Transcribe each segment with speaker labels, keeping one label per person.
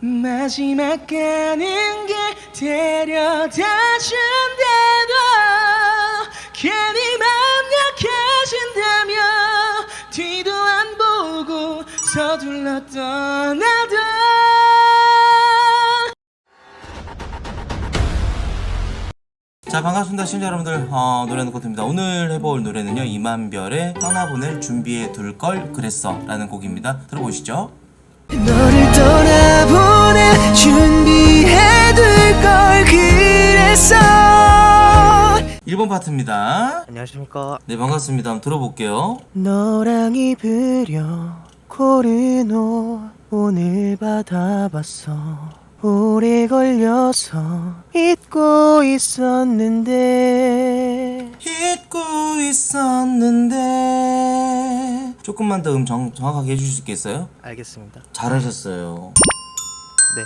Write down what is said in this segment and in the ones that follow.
Speaker 1: 마지막 가는 길 데려다 준대도 괜히 맘 약해진다며 뒤도 안 보고 서둘러 떠나도.
Speaker 2: 자 반갑습니다 시청자 여러분들. 어, 노래 듣고 듭니다. 오늘 해볼 노래는요 이만별의 떠나보낼 준비해 둘 걸 그랬어 라는 곡입니다. 들어보시죠
Speaker 1: 떠나보내 준비해둘 걸 그랬어.
Speaker 2: 1번 파트입니다.
Speaker 3: 안녕하십니까.
Speaker 2: 네 반갑습니다. 한번 들어볼게요.
Speaker 1: 너랑 입으려 고른 옷 오늘 받아봤어. 오래 걸려서 잊고 있었는데.
Speaker 2: 잊고 있었는데. 조금만 더 음 정확하게 해주실 수 있겠어요?
Speaker 3: 알겠습니다.
Speaker 2: 잘하셨어요
Speaker 3: 네.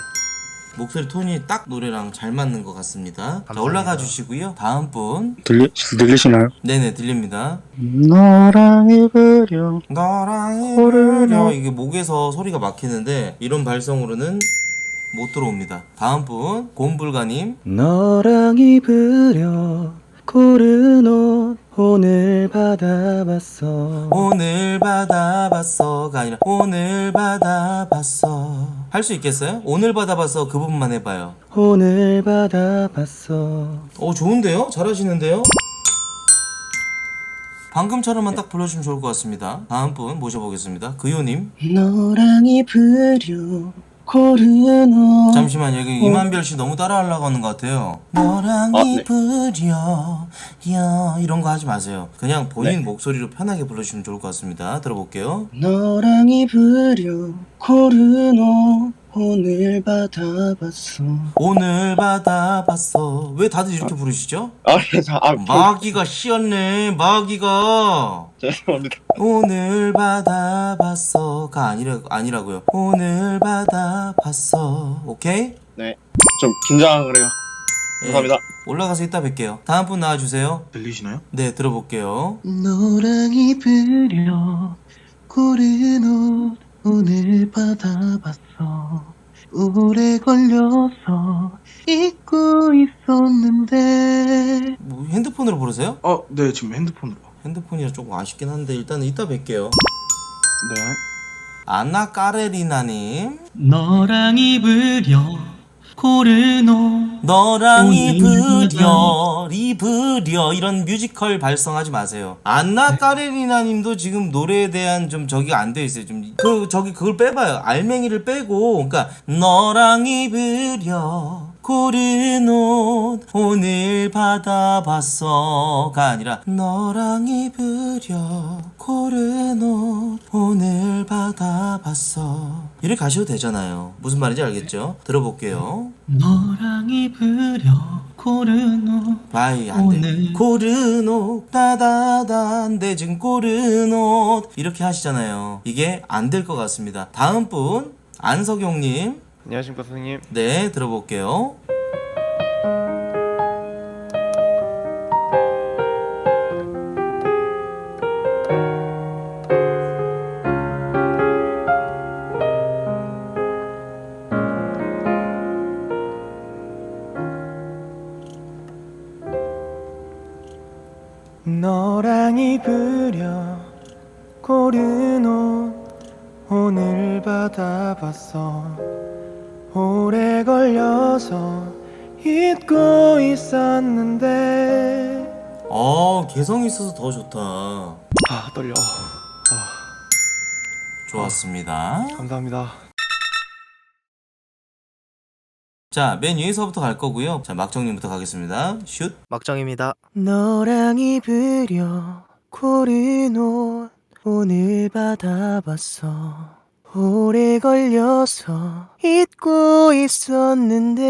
Speaker 2: 목소리 톤이 딱 노래랑 잘 맞는 것 같습니다. 자
Speaker 3: 감사합니다.
Speaker 2: 올라가 주시고요. 다음 분.
Speaker 4: 들리, 들리시나요?
Speaker 2: 네네 들립니다.
Speaker 4: 너랑 입으려.
Speaker 2: 너랑 입으려. 이게 목에서 소리가 막히는데 이런 발성으로는 못 들어옵니다. 다음 분. 곰불가님.
Speaker 1: 너랑 입으려. 고른 옷 오늘 받아봤어.
Speaker 2: 오늘 받아봤어가 아니라 오늘 받아봤어 할 수 있겠어요? 오늘 받아봤어 그 부분만 해봐요.
Speaker 1: 오늘 받아봤어
Speaker 2: 어 좋은데요? 잘하시는데요? 방금처럼만 딱 불러주면 좋을 것 같습니다. 다음 분 모셔보겠습니다. 그요님
Speaker 1: 너랑 입으려 옷
Speaker 2: 잠시만 여기 이만별 씨 너무 따라하려고 하는 것 같아요. 너랑
Speaker 4: 아, 네.
Speaker 2: 입으려 야 이런 거 하지 마세요. 그냥 본인 목소리로 편하게 불러주시면 좋을 것 같습니다. 들어볼게요.
Speaker 1: 너랑 입으려 고른 옷 오늘 받아봤어
Speaker 2: 오늘 받아봤어. 왜 다들 이렇게 부르시죠?
Speaker 4: 아, 네, 자, 아,
Speaker 2: 마귀가 씌었네. 마귀가
Speaker 4: 죄송합니다.
Speaker 2: 오늘 받아봤어가 아니라 아니라고요. 오늘 받아봤어. 오케이?
Speaker 4: 네, 좀 긴장을 해요.
Speaker 2: 예,
Speaker 4: 감사합니다.
Speaker 2: 올라가서 이따 뵐게요. 다음 분 나와주세요.
Speaker 4: 들리시나요?
Speaker 2: 네 들어볼게요.
Speaker 1: 너랑 입으려 고른 옷 오늘 받아봤어 오래 걸려서 잊고 있었는데
Speaker 2: 뭐 핸드폰으로 부르세요?
Speaker 5: 어, 네, 지금 핸드폰으로.
Speaker 2: 핸드폰이라 조금 아쉽긴 한데 일단은 이따 뵐게요.
Speaker 5: 네.
Speaker 2: 아나 까레리나님
Speaker 1: 너랑 입으려 고른 옷
Speaker 2: 너랑
Speaker 1: 오늘
Speaker 2: 입으려 입으려 이런 뮤지컬 발성하지 마세요. 안나 까레리나님도 지금 노래에 대한 좀 저기 안 돼 있어요. 좀 그 저기 그걸 빼봐요. 알맹이를 빼고 그러니까 너랑 입으려 고른 옷 오늘 받아봤어가 아니라 너랑 입으려 고른 옷 오늘 받아봤어 이렇게 가셔도 되잖아요. 무슨 말인지 알겠죠? 들어볼게요.
Speaker 1: 너랑 입으려 고른 옷
Speaker 2: 바이 안돼. 고른 옷 따다다 안돼 지금 고른 옷 이렇게 하시잖아요 이게 안 될 것 같습니다 다음 분 안석용님
Speaker 3: 안녕하십니까 선생님.
Speaker 2: 네 들어볼게요
Speaker 1: 너랑 입으려 고른 옷 오늘 받아봤어 오래 걸려서 잊고 있었는데.
Speaker 2: 어 개성 있어서 더 좋다.
Speaker 3: 아 떨려.
Speaker 2: 좋았습니다.
Speaker 3: 감사합니다.
Speaker 2: 자 맨 위에서부터 갈 거고요. 자 막정님부터 가겠습니다. 슛.
Speaker 3: 막정입니다.
Speaker 1: 너랑 입으려 고른 옷 오늘 받아봤어 오래 걸려서 잊고 있었는데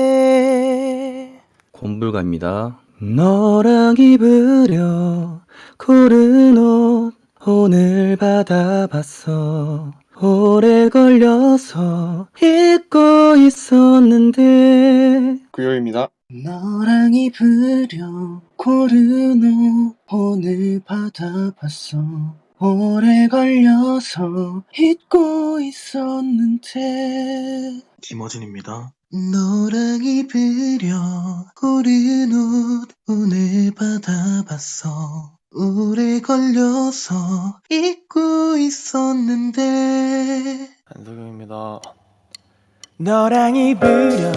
Speaker 6: 곰불가입니다.
Speaker 1: 너랑 입으려 고른 옷 오늘 받아봤어 오래 걸려서 잊고 있었는데
Speaker 4: 구요입니다.
Speaker 1: 너랑 입으려 고른 옷 오늘 받아봤어 오래 걸려서 잊고 있었는데
Speaker 5: 김어준입니다.
Speaker 1: 너랑 입으려 고른 옷 오늘 받아봤어 오래 걸려서 잊고 있었는데
Speaker 3: 한석영입니다.
Speaker 1: 너랑 입으려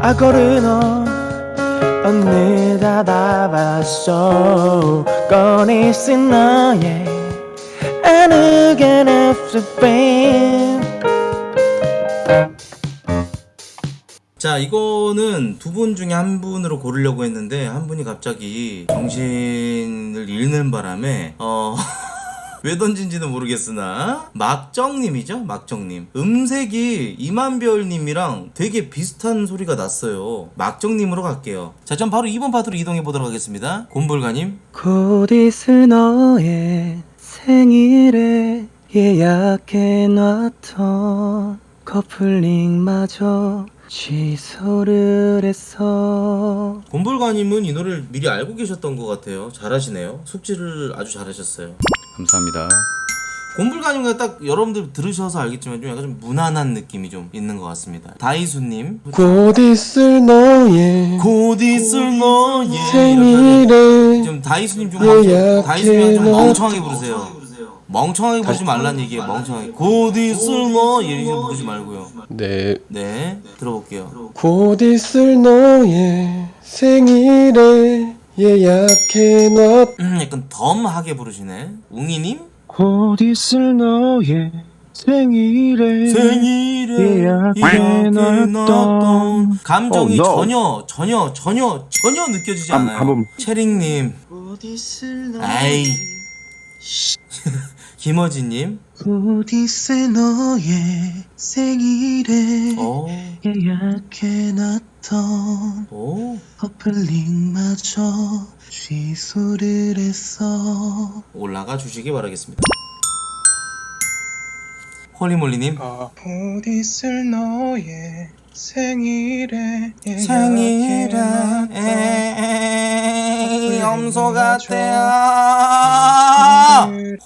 Speaker 1: 아 고른 옷 오늘 받아봤어 꺼내 쓴 너의 어느간 없어 babe
Speaker 2: 자, 이거는 두 분 중에 한 분으로 고르려고 했는데 한 분이 갑자기 정신을 잃는 바람에 어. 왜 던진지는 모르겠으나 막정님이죠 막정님. 음색이 이만별님이랑 되게 비슷한 소리가 났어요. 막정님으로 갈게요. 자전 바로 2번 파트로 이동해 보도록 하겠습니다. 곰볼가님.
Speaker 1: 곧 있을 너의 생일에 예약해놨던 커플링마저 취소를 했어
Speaker 2: 곰볼가님은 이 노래를 미리 알고 계셨던 것 같아요 잘하시네요 숙지를 아주 잘하셨어요
Speaker 1: 감사합니다
Speaker 2: 곰불가님과 딱 여러분들 들으셔서 알겠지만 좀 약간 좀 무난한 느낌이 좀 있는 것 같습니다. 다이수님.
Speaker 1: 곧 있을 너의
Speaker 2: 곧 있을 너의
Speaker 1: 생일에
Speaker 2: 좀 다이수님 좀 멍청, 다이수님 좀 멍청하게 부르세요. 멍청하게 부르지 말란 얘기예요. 멍청하게. 곧 있을 너 이렇게 부르지 말고요.
Speaker 1: 네
Speaker 2: 네, 들어볼게요.
Speaker 1: 곧 있을 너의 생일에 예약해놨
Speaker 2: 음, 약간 덤하게 부르시네. 웅이님.
Speaker 4: 곧 있을 너의 생일에
Speaker 2: 생일에
Speaker 4: 예약해놨던
Speaker 2: 감정이
Speaker 4: Oh, no.
Speaker 2: 전혀 전혀 전혀 전혀 느껴지지
Speaker 4: 한-
Speaker 2: 않아요.
Speaker 4: 한 번.
Speaker 2: 체링님.
Speaker 1: 곧 있을
Speaker 2: 아이. 김어진님.
Speaker 1: 곧 있을 너의 생일에
Speaker 2: 오.
Speaker 1: 예약해 놨던
Speaker 2: 오.
Speaker 1: 커플링마저 취소를 했어
Speaker 2: 올라가 주시기 바라겠습니다. 홀리몰리님.
Speaker 1: 곧 있을 너의 생일에
Speaker 2: 생일에 염소 같아요.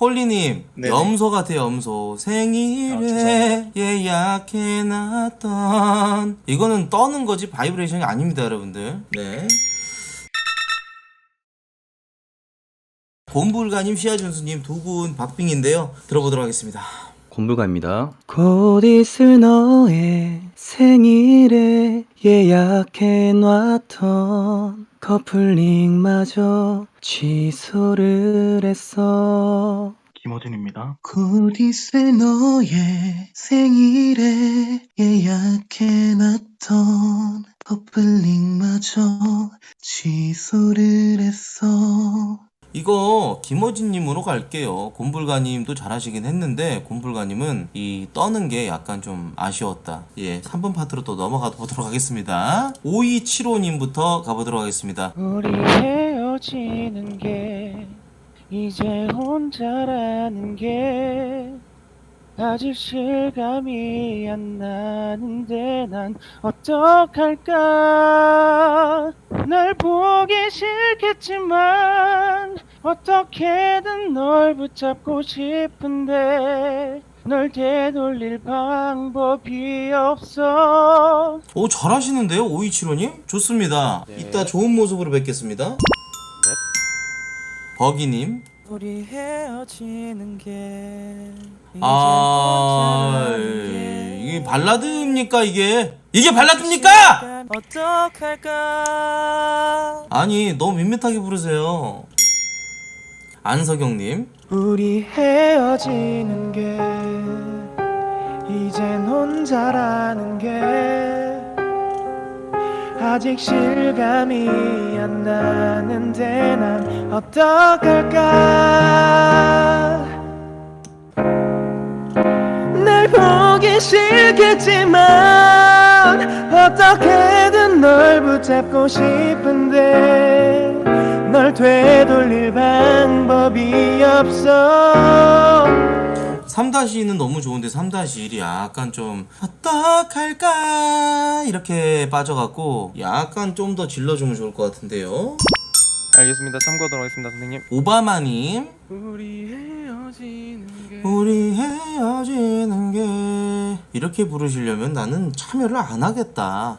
Speaker 2: 홀리님,
Speaker 5: 네네.
Speaker 2: 염소 같아요, 염소.
Speaker 5: 아,
Speaker 2: 생일에
Speaker 5: 죄송합니다.
Speaker 2: 예약해놨던. 이거는 떠는 거지, 바이브레이션이 아닙니다, 여러분들. 네. 곰불가님, 시아준수님 두 분 박빙인데요. 들어보도록 하겠습니다.
Speaker 1: 곤불가입니다. 곧 있을 너의 생일에 예약해놨던 커플링마저 취소를 했어.
Speaker 5: 김어준입니다.
Speaker 1: 곧 있을 너의 생일에 예약해놨던 커플링마저 취소를 했어
Speaker 2: 이거 김어진님으로 갈게요. 곰불가님도 잘하시긴 했는데 곰불가님은 이 떠는 게 약간 좀 아쉬웠다. 예, 3번 파트로 또 넘어가 보도록 하겠습니다. 5275님부터 가보도록 하겠습니다.
Speaker 6: 우리 헤어지는 게 이제 혼자라는 게 아직 실감이 안 나는데 난 어떡할까 날 보기 싫겠지만 어떻게든 널 붙잡고 싶은데 널 되돌릴 방법이 없어
Speaker 2: 오, 잘하시는데요, 5275님? 좋습니다.
Speaker 3: 네.
Speaker 2: 이따 좋은 모습으로 뵙겠습니다. 버기님.
Speaker 6: 우리 헤어지는 게
Speaker 2: 아, 이게 발라드입니까, 이게? 이게 발라드입니까?
Speaker 6: 어떡할까
Speaker 2: 아니, 너무 밋밋하게 부르세요. 안석영님.
Speaker 6: 우리 헤어지는 게 이젠 혼자라는 게 아직 실감이 안 나는데 난 어떡할까? 날 보기 싫겠지만 어떻게든 널 붙잡고 싶은데 널 되돌릴 방법이 없어
Speaker 2: 3-2는 너무 좋은데 3-1이 약간 좀 어떡할까? 이렇게 빠져갖고 약간 좀 더 질러주면 좋을 것 같은데요.
Speaker 3: 알겠습니다. 참고하도록 하겠습니다, 선생님.
Speaker 2: 오바마님.
Speaker 3: 우리 헤어지는 게
Speaker 2: 우리 헤어지는 게 이렇게 부르시려면 나는 참여를 안 하겠다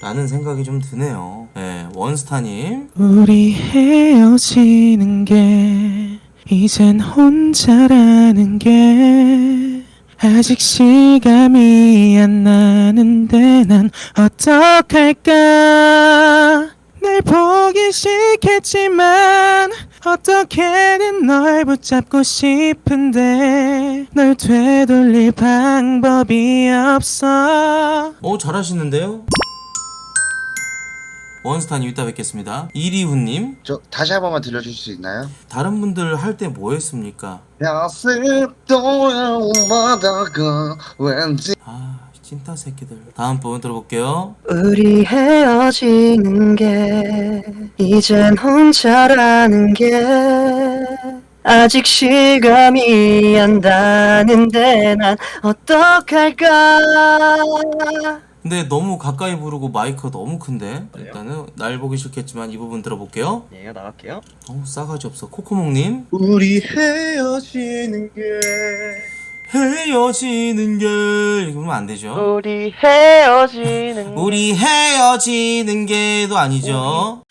Speaker 2: 라는 생각이 좀 드네요. 네, 원스타님.
Speaker 6: 우리 헤어지는 게 이젠 혼자라는 게 아직 실감이 안 나는데 난 어떡할까? 날 보기 싫겠지만 어떻게든 널 붙잡고 싶은데 널 되돌릴 방법이 없어.
Speaker 2: 어 잘하시는데요 원스타님 이따 뵙겠습니다. 이리훈님.
Speaker 7: 저 다시 한 번만 들려주실 수 있나요?
Speaker 2: 다른 분들 할 때 뭐 했습니까?
Speaker 7: 왠지
Speaker 2: 아 찐따 새끼들. 다음 분 들어볼게요.
Speaker 8: 우리 헤어지는 게 이젠 혼자라는 게 아직 실감이 안 나는데 난 어떡할까
Speaker 2: 근데 너무 가까이 부르고 마이크가 너무 큰데? 일단은 날 보기 싫겠지만 이 부분 들어볼게요.
Speaker 3: 네, 나갈게요.
Speaker 2: 어 싸가지 없어. 코코몽님.
Speaker 3: 우리 헤어지는 게
Speaker 2: 헤어지는 게. 이렇게 보면 안 되죠?
Speaker 8: 우리 헤어지는
Speaker 2: 우리 헤어지는 게도 아니죠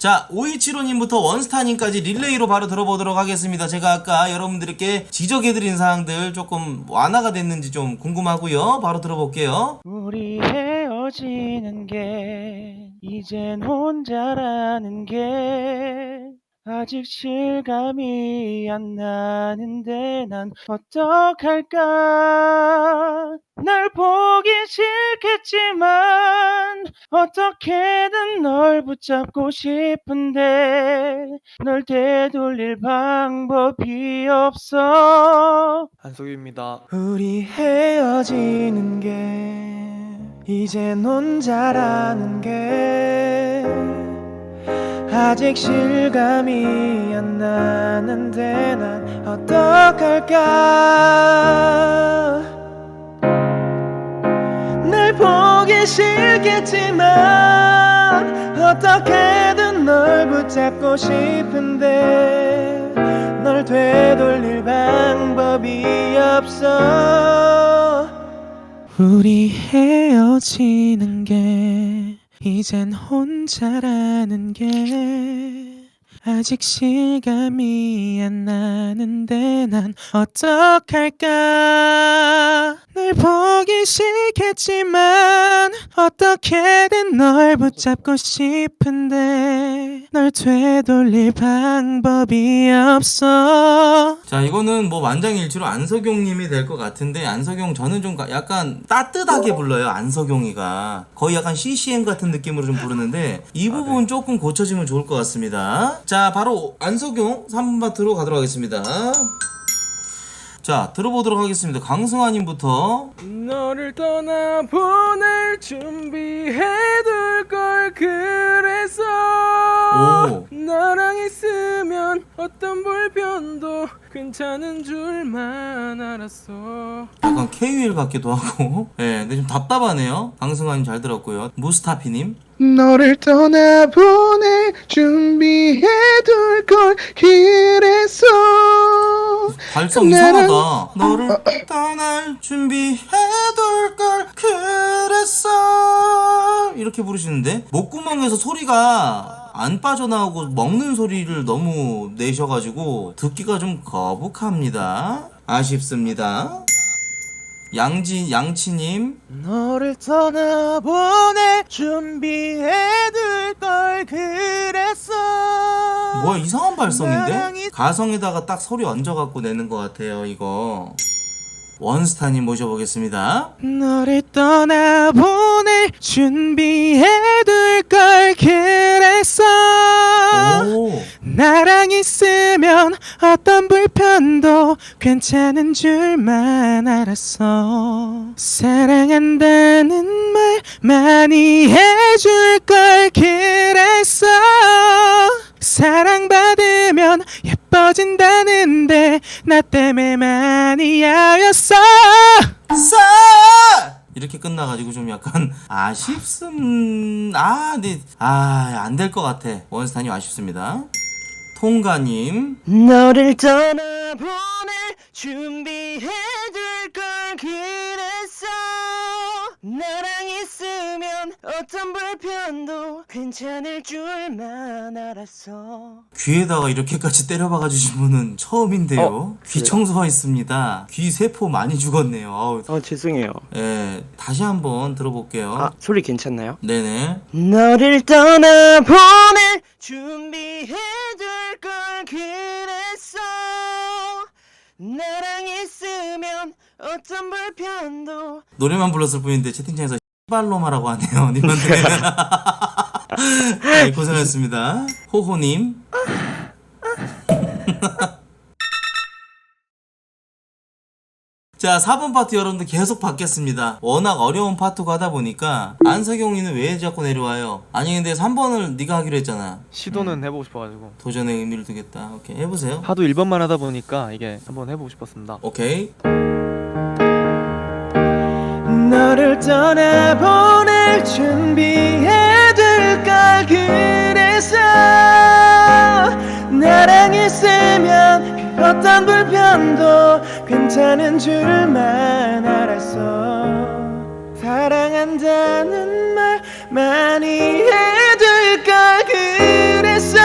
Speaker 2: 자, 5275님부터 원스타님까지 릴레이로 바로 들어보도록 하겠습니다. 제가 아까 여러분들께 지적해드린 사항들 조금 완화가 됐는지 좀 궁금하고요. 바로 들어볼게요.
Speaker 6: 우리 헤어지는 게 이젠 혼자라는 게 아직 실감이 안 나는데 난 어떡할까 날 보기 싫겠지만 어떻게든 널 붙잡고 싶은데 널 되돌릴 방법이 없어
Speaker 3: 한석규입니다.
Speaker 6: 우리 헤어지는 게 이젠 혼자라는 게 아직 실감이 안 나는데 난 어떡할까? 날 보기 싫겠지만 어떻게든 널 붙잡고 싶은데 널 되돌릴 방법이 없어. 우리 헤어지는 게 이젠 혼자라는 게 아직 실감이 안 나는데 난 어떡할까 널 보기 싫겠지만 어떻게든 널 붙잡고 싶은데 널 되돌릴 방법이 없어
Speaker 2: 자, 이거는 뭐 만장일치로 안석용님이 될 것 같은데, 안석용 저는 좀 가- 약간 따뜻하게 불러요, 안석용이가. 거의 약간 CCM 같은 느낌으로 좀 부르는데, 이 부분 조금 고쳐지면 좋을 것 같습니다. 자, 바로 안석용 3분 파트로 가도록 하겠습니다. 자, 들어보도록 하겠습니다. 강승환님부터.
Speaker 6: 너를 떠나 보낼 준비해둘 걸 그래서
Speaker 2: 오.
Speaker 6: 나랑 있으면 어떤 불편도 괜찮은 줄만 알았어
Speaker 2: 약간 K-윌 같기도 하고. 예, 근데 좀 답답하네요. 강승환님 잘 들었고요. 무스타피님.
Speaker 4: 너를 떠나보내 준비해둘 걸 그래서
Speaker 2: 발성 이상하다. 너를 떠날 준비해둘 걸 그랬어. 이렇게 부르시는데 목구멍에서 소리가 안 빠져나오고 먹는 소리를 너무 내셔가지고 듣기가 좀 거북합니다. 아쉽습니다. 양지 양치님.
Speaker 6: 너를 떠나보내 준비해둘 걸 그랬어.
Speaker 2: 뭐야 이상한 발성인데? 가성에다가 딱 소리 얹어갖고 내는 것 같아요 이거 원스타님 모셔보겠습니다.
Speaker 6: 너를 떠나보낼 준비해둘 걸 그랬어
Speaker 2: 오.
Speaker 6: 나랑 있으면 어떤 불편도 괜찮은 줄만 알았어 사랑한다는 말 많이 해줄 걸 그랬어 예뻐진다는데 나 때문에 많이 야였어.
Speaker 2: 싸! 이렇게 끝나 끝나가지고 좀 약간 아쉽음 아 근데 아안 될 것 같아. 원스타님 아쉽습니다. 통가님.
Speaker 6: 너를 떠나 보낼 준비해둘 걸 그랬어. 나랑 어떤 불편도 괜찮을 줄만 알았어.
Speaker 2: 귀에다가 이렇게까지 때려박아 주신 분은 처음인데요.
Speaker 3: 어,
Speaker 2: 귀 청소가 있습니다. 귀 세포 많이 죽었네요. 아우.
Speaker 6: 어 죄송해요.
Speaker 2: 예 다시 한번 들어볼게요.
Speaker 6: 아 소리 괜찮나요?
Speaker 2: 네네.
Speaker 6: 너를 떠나보낼 준비해둘 걸 그랬어. 나랑 있으면 어떤 불편도
Speaker 2: 노래만 불렀을 뿐인데 채팅창에서 발로마라고 하네요. 님한테 네, 고생하셨습니다. 호호님. 자 4번 파트 여러분들 계속 받겠습니다. 워낙 어려운 파트가 하다 보니까 안석영이는 왜 자꾸 내려와요? 아니 근데 3번을 네가 하기로 했잖아.
Speaker 3: 시도는 해보고 싶어가지고.
Speaker 2: 도전의 의미를 두겠다. 오케이 해보세요.
Speaker 3: 하도 1번만 하다 보니까 이게 한번 해보고 싶었습니다.
Speaker 2: 오케이
Speaker 6: 너를 떠나보낼 준비해둘 걸 그래서 나랑 있으면 그 어떤 불편도 괜찮은 줄만 알았어. 사랑한다는 말 많이 해둘 걸 그래서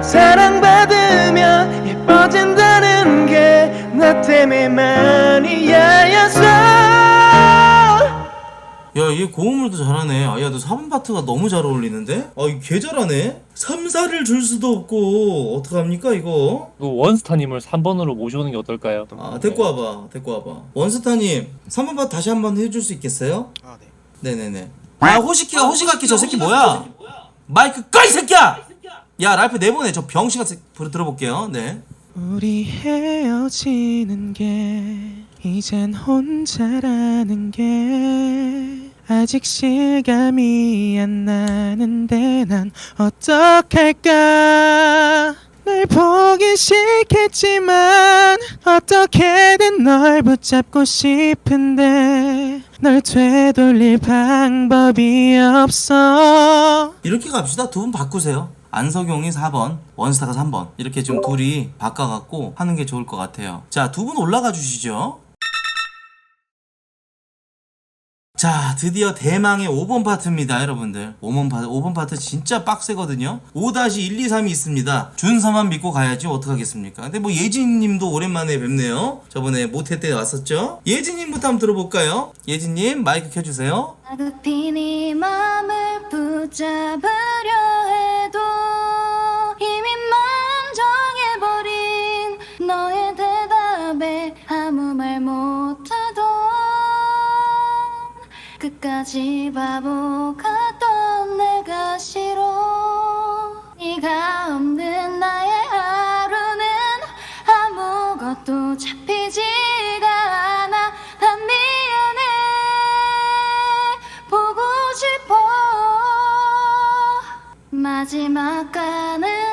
Speaker 6: 사랑받으면 예뻐진다는 게 나 때문에만이 야,
Speaker 2: 얘 고음을도 잘하네. 아, 야, 너 4번 파트가 너무 잘 어울리는데? 아, 이개 잘하네? 3, 4를 줄 수도 없고, 어떡합니까, 이거?
Speaker 9: 그 원스타님을 3번으로 모셔오는 게 어떨까요?
Speaker 2: 아, 데리고 와봐. 데리고 와봐. 원스타님, 3번 파트 다시 한 번 해줄 수 있겠어요? 아, 네. 네네네. 아, 호시키가 호시가키 저 새끼 뭐야? 마이크 꺼, 이 새끼야! 야, 라이프 내보내. 저 병신 같은 부르 들어볼게요. 네.
Speaker 10: 우리 헤어지는 게 이젠 혼자라는 게 아직 실감이 안 나는데 난 어떡할까 널 보기 싫겠지만 어떻게든 널 붙잡고 싶은데 널 되돌릴 방법이 없어
Speaker 2: 이렇게 갑시다. 두 분 바꾸세요. 안석용이 4번, 원스타가 3번. 이렇게 좀 둘이 바꿔갖고 하는 게 좋을 것 같아요. 자, 두 분 올라가 주시죠. 자, 드디어 대망의 5번 파트입니다, 여러분들. 5번 파트, 5번 파트 진짜 빡세거든요. 5-1, 2, 3이 있습니다. 준서만 믿고 가야지, 어떡하겠습니까? 근데 뭐 예진님도 오랜만에 뵙네요. 저번에 모태 때 왔었죠? 예진님부터 한번 들어볼까요? 예진님, 마이크 켜주세요.
Speaker 11: 네 맘을 붙잡으려 끝까지 바보 같던 내가 싫어. 네가 없는 나의 하루는 아무것도 잡히지가 않아. 난 미안해. 보고 싶어. 마지막 가는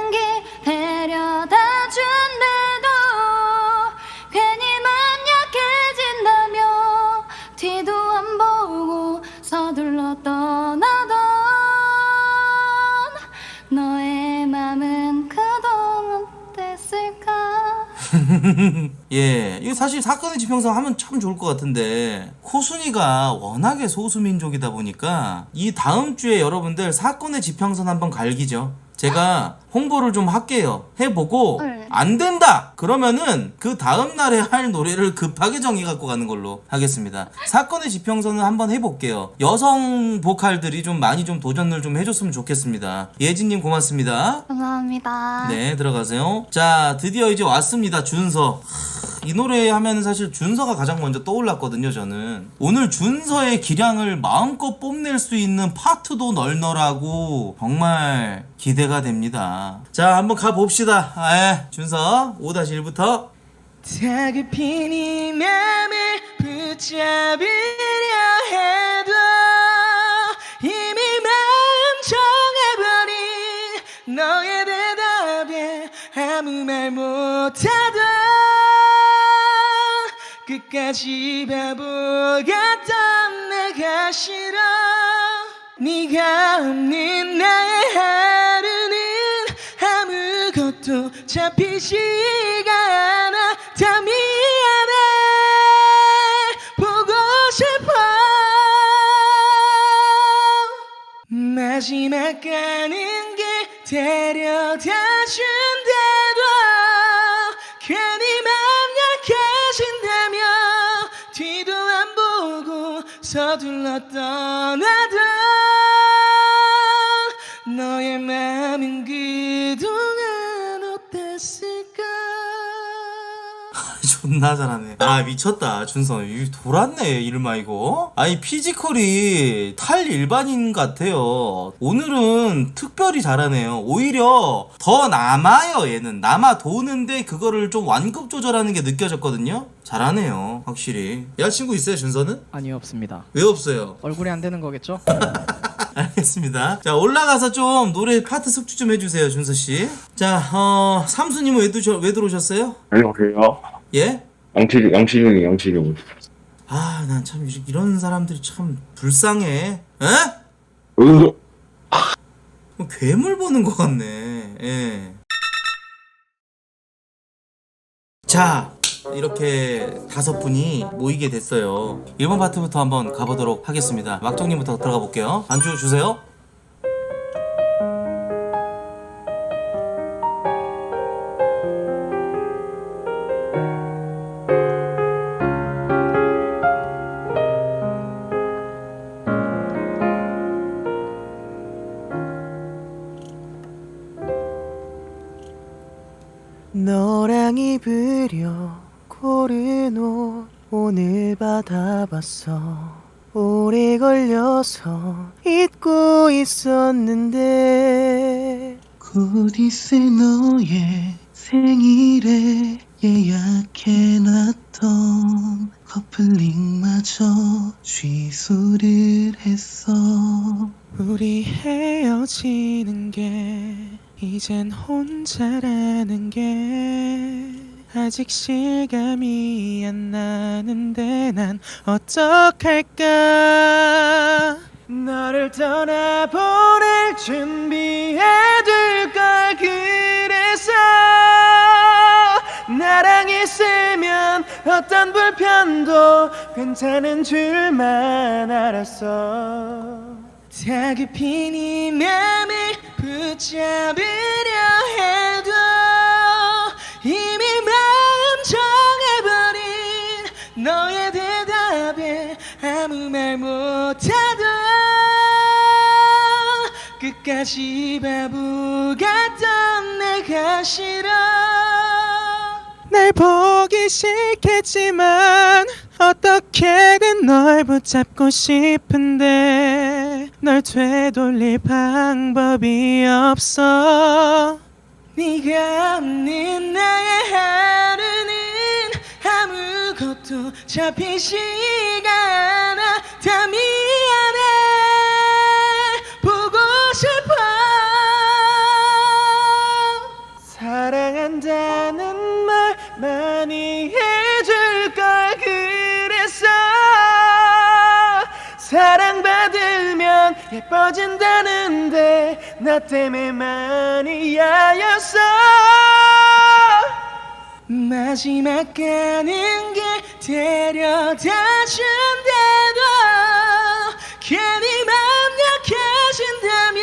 Speaker 2: 예, 이거 사실 사건의 지평선 하면 참 좋을 것 같은데 코순이가 워낙에 소수민족이다 보니까 이 다음 주에 여러분들 사건의 지평선 한번 갈기죠. 제가 홍보를 좀 할게요. 해보고
Speaker 11: 네.
Speaker 2: 안 된다. 그러면은 그 다음 날에 할 노래를 급하게 정해 갖고 가는 걸로 하겠습니다. 사건의 지평선을 한번 해볼게요. 여성 보컬들이 좀 많이 좀 도전을 좀 해줬으면 좋겠습니다. 예진님 고맙습니다.
Speaker 11: 감사합니다
Speaker 2: 네, 들어가세요. 자, 드디어 이제 왔습니다. 준서. 하, 이 노래 하면 사실 준서가 가장 먼저 떠올랐거든요, 저는. 오늘 준서의 기량을 마음껏 뽐낼 수 있는 파트도 널널하고 정말 기대가 됩니다. 자, 한번 가봅시다. 아, 예. 준서 5-1부터.
Speaker 6: 다급히 네 맘을 붙잡으려 해도 이미 마음 정해버린 너의 대답에 아무 말 못하던
Speaker 8: 끝까지 바보 같던 내가 싫어 네가 없는 나의 아무것도 잡히지가 않아 다 미안해 보고 싶어. 마지막 가는 길 데려다 준대도 괜히 맘 약해진다며 뒤도 안 보고 서둘러 떠나던 너의 마음은 그
Speaker 2: 존나 잘하네. 아 미쳤다 준성. 이 돌았네 이름아 이거. 아니 피지컬이 탈 일반인 같아요. 오늘은 특별히 잘하네요. 오히려 더 남아요 얘는. 남아 도는데 그거를 좀 완급 조절하는 게 느껴졌거든요. 잘하네요 확실히. 여자친구 있어요 준서는?
Speaker 6: 아니요 없습니다
Speaker 2: 왜 없어요?
Speaker 6: 얼굴이 안 되는 거겠죠?
Speaker 2: 알겠습니다. 자 올라가서 좀 노래 파트 숙주 좀 해주세요 준서 씨. 자 어, 삼수님은 왜, 왜 들어오셨어요?
Speaker 12: 안녕하세요.
Speaker 2: 예?
Speaker 12: 양치리, 양치령이 양치령.
Speaker 2: 아, 난 참 이런 사람들이 참 불쌍해. 에?
Speaker 12: 으,
Speaker 2: 뭐 괴물 보는 것 같네. 예. 자, 이렇게 다섯 분이 모이게 됐어요. 1번 파트부터 한번 가보도록 하겠습니다. 막정님부터 들어가 볼게요. 안주 주세요.
Speaker 6: 받아봤어. 오래 걸려서 잊고 있었는데.
Speaker 1: 곧 있을 너의 생일에 예약해놨던 커플링마저 취소를 했어.
Speaker 6: 우리 헤어지는 게 이젠 혼자라는 게 아직 실감이 안 나는데 난 어떡할까? 너를 떠나보낼 준비해둘 걸 그래서 나랑 있으면 어떤 불편도 괜찮은 줄만 알았어.
Speaker 8: 다급히 네 맘을 붙잡으려 너의 대답에 아무 말 못하던 끝까지 바보 같던 내가 싫어.
Speaker 6: 날 보기 싫겠지만 어떻게든 널 붙잡고 싶은데 널 되돌릴 방법이 없어.
Speaker 8: 네가 없는 나의 하루는 아무것도 잡히지가 않아 다 미안해 보고 싶어.
Speaker 6: 사랑한다는 말 많이 해줄 걸 그랬어. 사랑받으면 예뻐진다는데 나 때문에 많이 야였어
Speaker 8: 마지막 가는 길 데려다 준대도 괜히 맘 약해진다며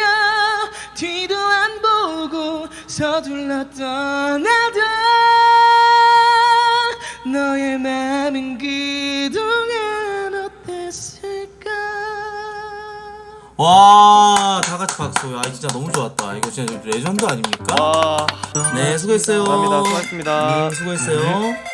Speaker 8: 뒤도 안 보고 서둘러 떠나던 너의 맘은 그동안 어땠을까?
Speaker 2: 와, 다 같이 박수. 아, 진짜 너무 좋았다. 이거 진짜 레전드 아닙니까?
Speaker 3: 와
Speaker 2: 네, 수고했어요.
Speaker 3: 감사합니다 수고하셨습니다
Speaker 2: 음, 수고했어요.